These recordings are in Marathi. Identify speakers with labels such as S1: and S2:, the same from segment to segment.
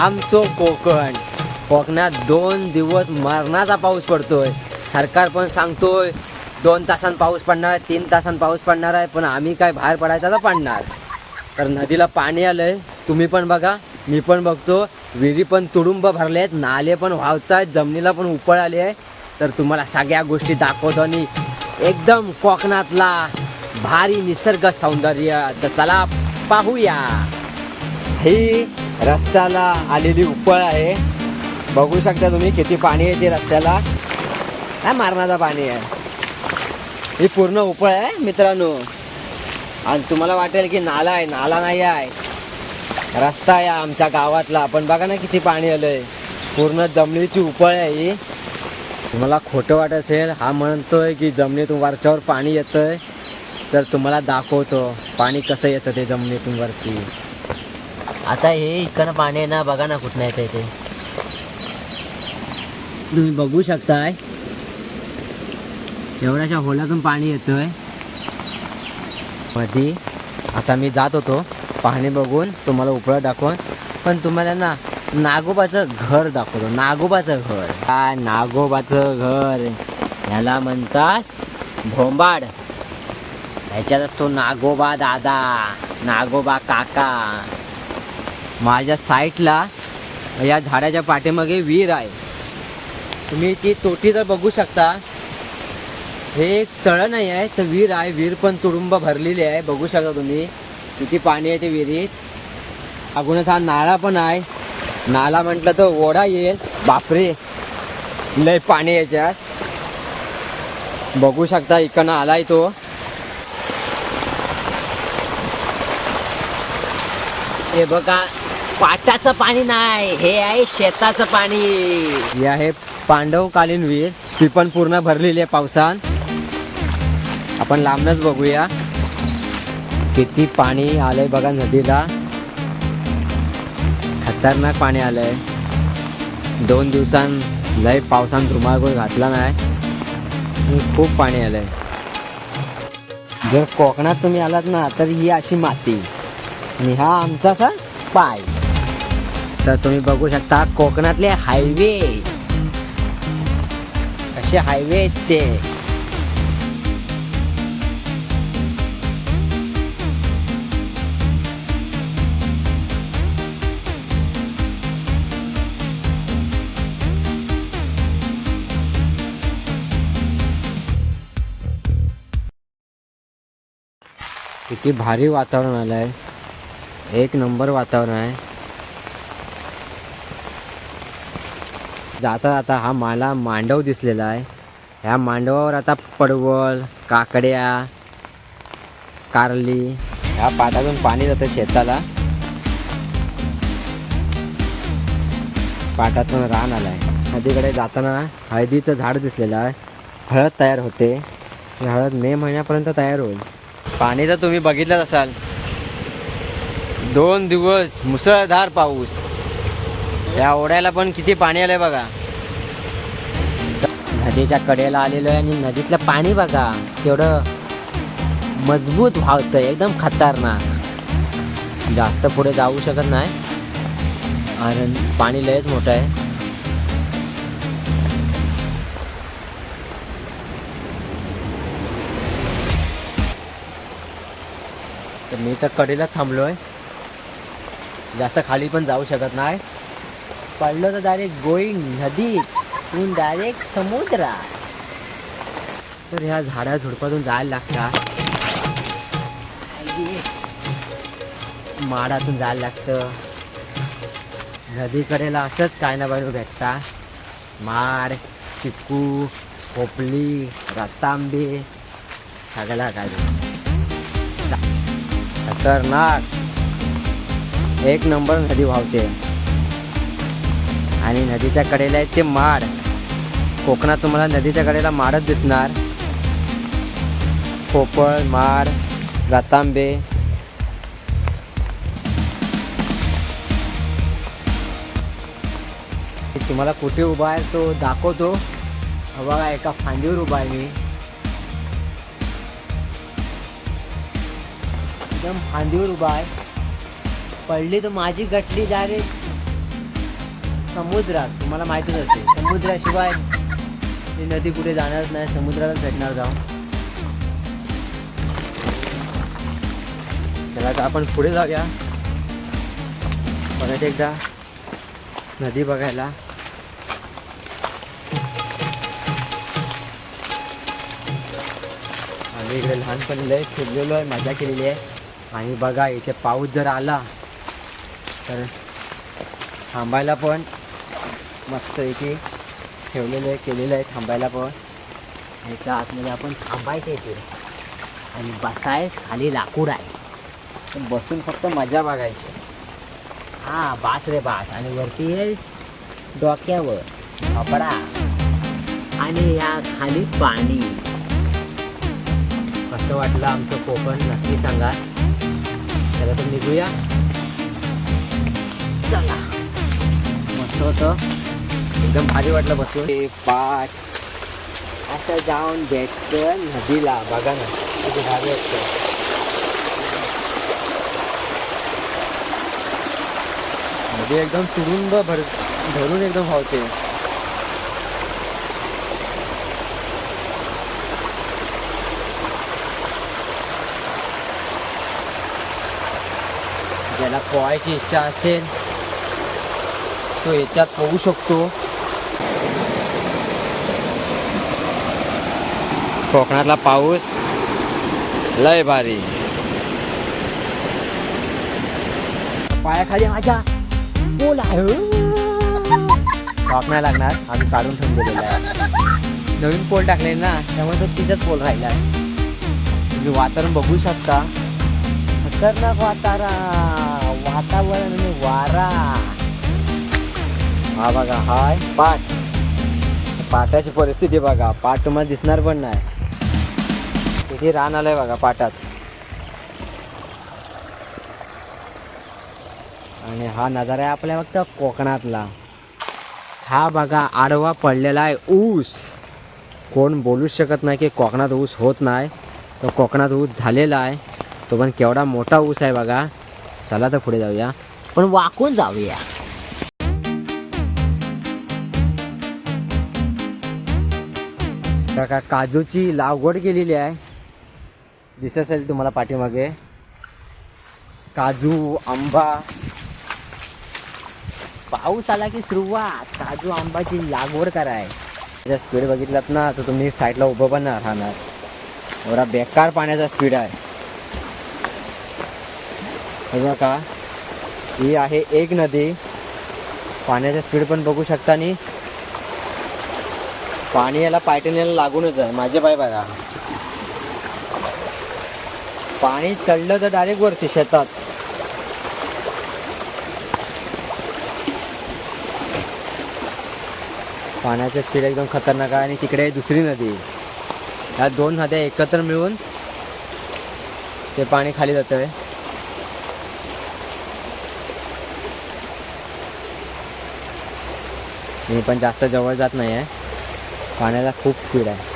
S1: आमचं कोकण. कोकणात दोन दिवस मरणाचा पाऊस पडतोय. सरकार पण सांगतोय दोन तासांत पाऊस पडणार आहे तीन तासांत पाऊस पडणार आहे पण आम्ही काय बाहेर पडायचा तर पडणार. तर नदीला पाणी आलंय. तुम्ही पण बघा मी पण बघतो. विहिरी पण तुडुंब भरले आहेत नाले पण वाहत आहेत जमिनीला पण उपळ आली आहे. तर तुम्हाला सगळ्या गोष्टी दाखवतो आणि एकदम कोकणातला भारी निसर्ग सौंदर्य. तर चला पाहूया. ही रस्त्याला आलेली उपळ आहे. बघू शकता तुम्ही किती पाणी आहे ते रस्त्याला. काय मारणारा पाणी आहे. ही पूर्ण उपळ आहे मित्रांनो. आणि तुम्हाला वाटेल की नाला आहे नाला नाही आहे. रस्ता आहे आमच्या गावातला. पण बघा ना किती पाणी आलंय. पूर्ण जमिनीची उपळ आहे ही. तुम्हाला खोटं वाटत असेल हा म्हणतोय की जमिनीतून वरच्यावर पाणी येतंय. तर तुम्हाला दाखवतो पाणी कसं येतं ते जमिनीतून वरती. आता हे इकडं पाणी आहे ना बघा ना कुठनं येतं ते. तुम्ही बघू शकताय. एवढ्याच्या होलातून पाणी येतंय. मध्ये आता मी जात होतो पाहणी बघून तुम्हाला उपळा दाखवून. पण तुम्हाला ना नागोबाचं घर दाखवतो नागोबाचं घर. काय नागोबाचं घर? ह्याला म्हणतात भोंबाड. ह्याच्यात असतो नागोबा दादा नागोबा काका. माझ्या साईटला या झाडाच्या पाठीमागे विहीर आहे. तुम्ही ती तोटी तर बघू शकता. हे एक तळं नाही आहे तर विहीर आहे. विहीर पण तुडुंब भरलेली आहे. बघू शकता तुम्ही किती पाणी आहे ते विहिरीत. अगोदरच हा नाळा पण आहे. नाला म्हटलं तर ओढा येईल. बापरे लय पाणी याच्यात. बघू शकता इकडनं आलाय तो. हे बघा पाटाचं पाणी नाही. हे आहे शेताचं पाणी. हे आहे पांडवकालीन विहीर ती पण पूर्ण भरलेली आहे पावसान. आपण लांबनच बघूया. किती पाणी आलंय बघा नदीला. खतरनाक पाणी आलंय. दोन दिवसां लय पावसान धुमाकूळ घातला नाही. खूप पाणी आलंय. जर कोकणात तुम्ही आलात ना तर ही अशी माती. आणि हा आमचा असा पाय. तर तुम्ही बघू शकता कोकणातले हायवे कसे हायवे आहेत ते. किती भारी वातावरण आलं आहे एक नंबर वातावरण आहे. जाता जाता हा मला मांडव दिसलेला आहे. ह्या मांडवावर आता पडवळ काकड्या कारली ह्या पाटातून पाणी जातं शेताला. पाटातून रान आलाय. नदीकडे जाताना हळदीचं झाड दिसलेलं आहे. हळद तयार होते. हळद मे महिन्यापर्यंत तयार होईल. पाणी तर तुम्ही बघितलंच असाल. दोन दिवस मुसळधार पाऊस. या ओढ्याला पण किती पाणी आलंय बघा. नदीच्या कडेला आलेलो आहे आणि नदीतलं पाणी बघा तेवढं मजबूत व्हावतंय एकदम खतरनाक. जास्त पुढे जाऊ शकत नाही. कारण पाणी लयच मोठं आहे. तर मी तर कडेला थांबलोय. जास्त खाली पण जाऊ शकत नाही. पडलं तर डायरेक्ट गोईंग नदीत डायरेक्ट समुद्रात तर ह्या झाडा झुडपातून जायला लागतात माडातून जायला लागतं. नदीकडेला असंच काय ना बाजू भेटता. माड चिकू खोपली रतांबे सगळा काय खतरनाक. एक नंबर नदी वाहते. आणि नदीच्या कडेला आहे ते माड कोकणात तुम्हाला नदीच्या कडेला माडच दिसणार. पोपळ माड रतांबे. तुम्हाला कुठे उभा आहे तो दाखवतो. बघा एका फांदीवर उभा आहे मी. एकदम फांदीवर उभा आहे. पडली तर माझी गटली डायरेक्ट समुद्रात तुम्हाला माहितीच असेल समुद्राशिवाय ही नदी कुठे जाणारच नाही समुद्रालाच भेटणार जाऊ चला तर आपण पुढे जाऊया. परत एकदा नदी बघायला. आम्ही इकडे लहानपणी लय फिरलेलो आहे मजा केलेली आहे. आणि बघा इथे पाऊस जर आला तर थांबायला पण मस्त इथे ठेवलेलं आहे केलेलं आहे थांबायला पण. ह्याच्या आतमध्ये आपण थांबायचं इथे आणि बसाय खाली लाकूड आहे. बसून फक्त मजा बघायची हां बास रे बास. आणि वरती आहे डोक्यावर कपडा आणि या खाली पाणी. कसं वाटलं आमचं कोकण? नक्की सांगा. चला तर निघूया. चला. मस्त होतं. एकदम भारी वाटलं बसून ते पाठ. असं जाऊन भेटतं नदीला. बघा ना किती भारी वाटतं. नदी एकदम तुडुंब भर भरून एकदम व्हावते ज्याला पोहायची इच्छा असेल तो याच्यात पोहू शकतो. कोकणातला पाऊस लय भारी. पायाखाली माझ्या पोल आहे नाही लागणार आम्ही काढून ठेवून दिलेला आहे. नवीन पोल टाकले ना त्यामुळे तो तिथंच पोल राहिला आहे. तुम्ही वातावरण बघू शकता. खतरनाक वातावरण वातावरण आणि वारा. हा बघा हाय पाठ. पाटाची परिस्थिती बघा पाठ तुम्हाला दिसणार पण नाही. किती रान आलंय बघा पाटात. आणि हा नजारा आहे आपल्या फक्त कोकणातला. हा बघा आडवा पडलेला आहे ऊस. कोण बोलूच शकत नाही की कोकणात ऊस होत नाही. तो कोकणात ऊस झालेला आहे. तो पण केवढा मोठा ऊस आहे बघा. चला तर पुढे जाऊया. पण वाकून जाऊया. काजूची लागवड केलेली आहे. दिसत असेल तुम्हाला पाठीमागे. काजू आंबा. पाऊस आला की सुरुवात. काजू आंबाची लागवड कराय त्याचा स्पीड बघितलात ना तर तुम्ही साईडला उभं पण राहणार. एवढा बेकार पाण्याचा स्पीड आहे. हे बघा. ही आहे एक नदी. पाण्याचा स्पीड पण बघू शकता आणि पाणी याला पायटणीला लागूनच आहे. माझे पाय बघा. पाणी चढलं तर डायरेक्ट वरती शेतात. पाण्याचं स्पीड एकदम खतरनाक आहे आणि तिकडे दुसरी नदी. ह्या दोन नद्या एकत्र मिळून ते पाणी खाली जातं आहे मी पण जास्त जवळ जात नाही आहे पाण्याला खूप स्पीड आहे.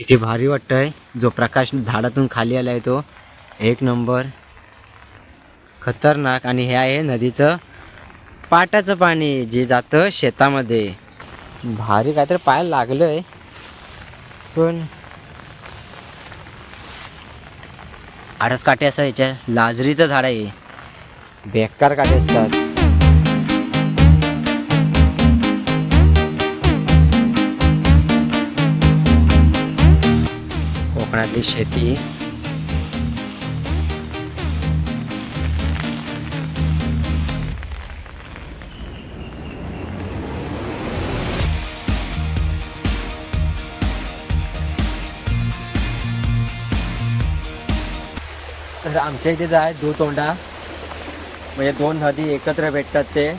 S1: किती भारी वाटतंय. जो प्रकाश झाडातून खाली आलाय तो. एक नंबर. खतरनाक. आणि हे आहे नदीचं पाटाचं पाणी जे जातं शेतामध्ये. भारी काहीतरी पायाला लागलंय. पण आडस काटे असं याच्या लाजरीचं झाड आहे. बेकार काटे असतात. कोकणातली शेती. तर आमच्या इथे आहे दुतोंडा म्हणजे दोन नदी एकत्र भेटतात ते.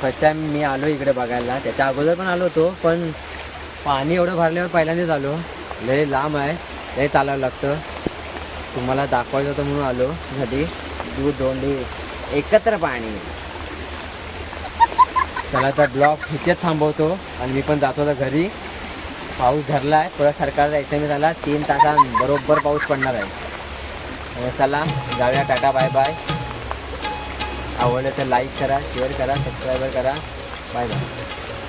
S1: फर्स्ट टाइम मी आलो इकडे बघायला. त्याच्या अगोदर पण आलो होतो पण पाणी एवढं भरल्यावर पहिल्यांदाच आलो. लय लांब आहे. लय चालावं लागतं. तुम्हाला दाखवायचं होतं म्हणून आलो. घरी दूध दोंडी एकत्र पाणी. चला तर ब्लॉक इथेच थांबवतो आणि मी पण जातो तर घरी. पाऊस धरला आहे परत सरकार जायचं मी झाला तीन तासां बरोबर पाऊस पडणार आहे. चला जाऊया. Tata bye bye. आवडलं तर लाईक करा शेअर करा सबस्क्राईबर करा. Bye bye.